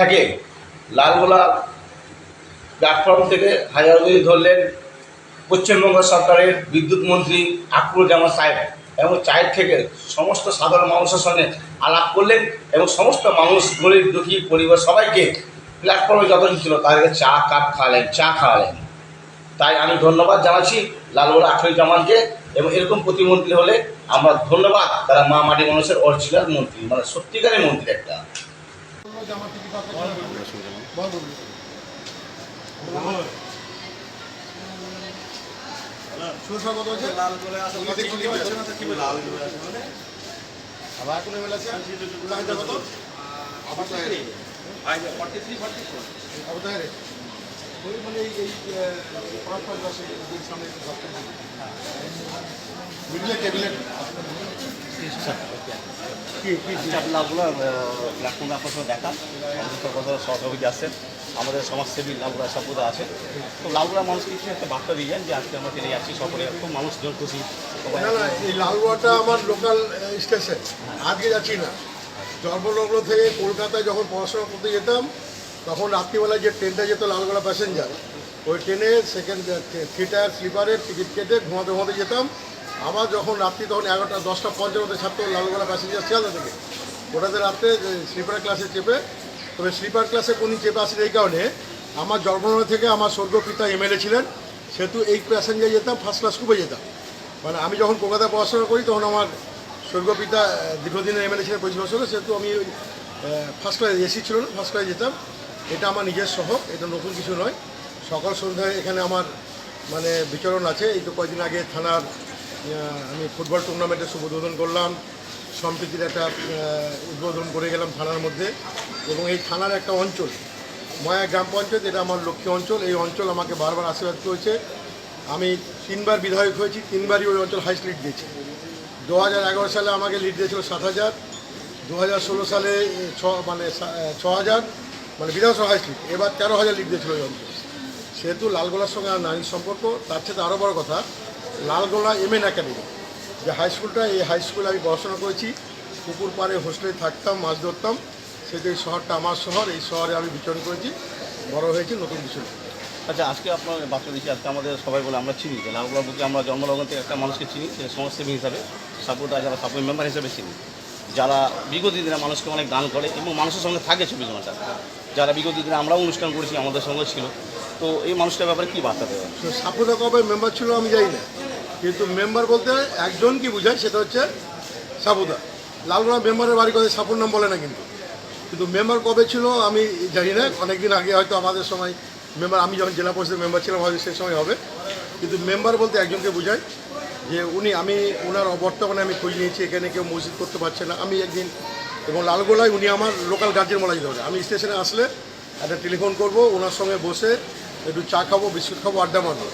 থাকে। লালগোলা প্ল্যাটফর্ম থেকে হাজারগুলি ধরলেন পশ্চিমবঙ্গ সরকারের বিদ্যুৎ মন্ত্রী আকরুজ্জামান সাহেব এবং চায়ের থেকে সমস্ত সাধারণ মানুষের সঙ্গে আলাপ করলেন এবং সমস্ত মানুষ গরিব দুঃখী পরিবার সবাইকে প্ল্যাটফর্মে যতদিন ছিল তাদেরকে চা, কাপ খাওয়ালেন, চা খাওয়ালেন। তাই আমি ধন্যবাদ জানাচ্ছি লালগোলা আখরুজ্জামানকে এবং এরকম প্রতিমন্ত্রী হলে আমরা ধন্যবাদ। তারা মা মাটি মানুষের অরিজিনাল মন্ত্রী মানে সত্যিকারের মন্ত্রী একটা। আবার কোনো এমএলএ আছে? উল্লাখিত কত? আবার তো হেরে। আবার তো হেরে। ওই মানে এই পাঁচ পাঁচ এদের সামনে। মিডিয়া ক্যাবিনেট লাভগুলো প্ল্যাটফর্মে আপনার সঙ্গে দেখা। আমাদের সহযোগী আসছেন আমাদের সমাজসেবী লাভগুলা সাপুদা আছে তো লাভগুলা মানুষকে কিছু একটা বার্তা দিয়ে যান যে আজকে আমরা ট্রেনে যাচ্ছি সকলে? খুব মানুষজন খুশি। না এই লালগোয়াটা আমার লোকাল স্টেশন আজকে যাচ্ছি না। জন্মলগ্ন থেকে কলকাতায় যখন পড়াশোনা করতে যেতাম তখন রাত্রিবেলায় যে ট্রেনটা যেত লালগোলা প্যাসেঞ্জার ওই ট্রেনে সেকেন্ড থিয়েটার স্লিপারের টিকিট কেটে ঘুমাতে ঘুমাতে যেতাম। আবার যখন রাত্রি তখন এগারোটা, দশটা পঞ্চান্নতে ছাড়তো লালগোলা প্যাসেঞ্জার শিয়ালদা থেকে। ওটাতে রাত্রে স্লিপার ক্লাসে চেপে, তবে স্লিপার ক্লাসে কোনি চেপে আসেন এই কারণে, আমার জন্মলগ্ন থেকে আমার স্বর্গ পিতা এমএলএ ছিলেন, সেহেতু এই প্যাসেঞ্জার যেতাম ফার্স্ট ক্লাস খুবই যেতাম। মানে আমি যখন কলকাতায় পড়াশোনা করি, তখন আমার স্বর্গ পিতা দীর্ঘদিনের এমএলএ ছিলেন পঁচিশ বছরে, সেহেতু আমি ফার্স্ট ক্লাস এসি ছিল না ফার্স্ট ক্লাসে যেতাম। এটা আমার নিজের শহর, এটা নতুন কিছু নয়। সকাল সন্ধ্যায় এখানে আমার মানে বিচরণ আছে। এই তো কয়েকদিন আগে থানার আমি ফুটবল টুর্নামেন্টের উদ্বোধন করলাম। সম্প্রীতির একটা উদ্বোধন করে গেলাম থানার মধ্যে। এবং এই থানার একটা অঞ্চল, ময়া গ্রাম পঞ্চায়েত, এটা আমার লক্ষ্মী অঞ্চল। এই অঞ্চল আমাকে বারবার আশীর্বাদ করেছে। আমি তিনবার বিধায়ক হয়েছি, তিনবারই ওই অঞ্চল হাইস্ট লিড দিয়েছি। দু সালে আমাকে লিড দিয়েছিল সাত হাজার। দু সালে ছ মানে ছ হাজার মানে বিধানসভা হাইস্ট লিড এবার তেরো হাজার লিড দিয়েছিল ওই অঞ্চল। সেহেতু লালগোলার সঙ্গে আমার নারীর সম্পর্ক, তার সাথে আরও বড় কথা লালগোলা এম এন একাডেমি। যে হাই স্কুলটা এই হাই স্কুলে আমি পড়াশোনা করেছি। পুকুর পাড়ে হোস্টেলে থাকতাম মাছ ধরতাম। সেহেতু এই শহরটা আমার শহর এই শহরে আমি বিচরণ করেছি। বড় হয়েছি নতুন কিছু আচ্ছা আজকে আপনার বার্তা দিচ্ছি আজকে আমাদের সবাই বলে আমরা চিনি। যে লাভগুলা বুকে আমরা জন্মলগ্ন থেকে একটা মানুষকে চিনি যে সমাজসেবী হিসাবে সাপোর্টার যারা সাপোর্ট মেম্বার হিসেবে চিনি। যারা বিগত দিনে মানুষকে অনেক দান করে এবং মানুষের সঙ্গে থাকে চব্বিশ ঘণ্টা যারা বিগত দিনে আমরাও অনুষ্ঠান করেছি আমাদের সঙ্গে ছিল। তো এই মানুষটার ব্যাপারে কী বার্তা দেবেন? সাপুদা কবে মেম্বার ছিল আমি জানি না। কিন্তু মেম্বার বলতে একজন কি বোঝায়, সেটা হচ্ছে সাপুদা। লালগোলা মেম্বারের বাড়ি কথা সাপুর নাম বলে না কিন্তু। কিন্তু মেম্বার কবে ছিল আমি জানি না, অনেকদিন আগে হয়তো আমাদের সময় মেম্বার আমি যখন জেলা পরিষদের মেম্বার ছিলাম, হয়তো সেই সময় হবে। কিন্তু মেম্বার বলতে একজনকে বোঝায় যে উনি, আমি ওনার অবর্তমানে আমি খোঁজ নিয়েছি, এখানে কেউ মসজিদ করতে পারছে না। আমি একদিন এবং লালগোলায় উনি আমার লোকাল গার্জেন বলা যেতে আমি স্টেশনে আসলে একটা টেলিফোন করব ওনার সঙ্গে বসে একটু চা খাব, বিস্কুট খাব, আড্ডা মারবো।